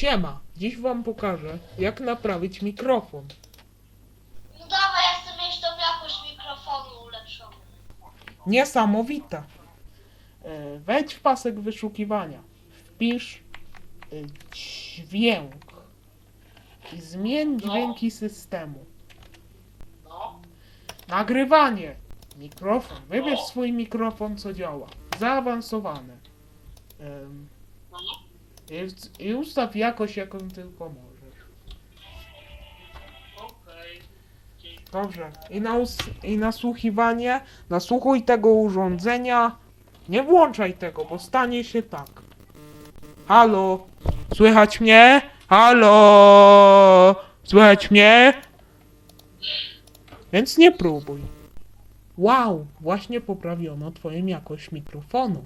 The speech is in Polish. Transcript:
Siema, dziś wam pokażę, jak naprawić mikrofon. No dawaj, ja chcę mieć tą jakość mikrofonu ulepszoną. Niesamowita. E, Wejdź w pasek wyszukiwania. Wpisz e, dźwięk i zmień dźwięki systemu. No, Nagrywanie. Mikrofon. Wybierz swój mikrofon, co działa. Zaawansowany. Em, no, i- I ustaw jakość, jaką tylko możesz. okej. Dobrze. I, na us- I nasłuchiwanie. Nasłuchuj tego urządzenia. Nie włączaj tego, bo stanie się tak. Halo? Słychać mnie? Halo? Słychać mnie? Więc nie próbuj. Wow, właśnie poprawiono twoją jakość mikrofonu.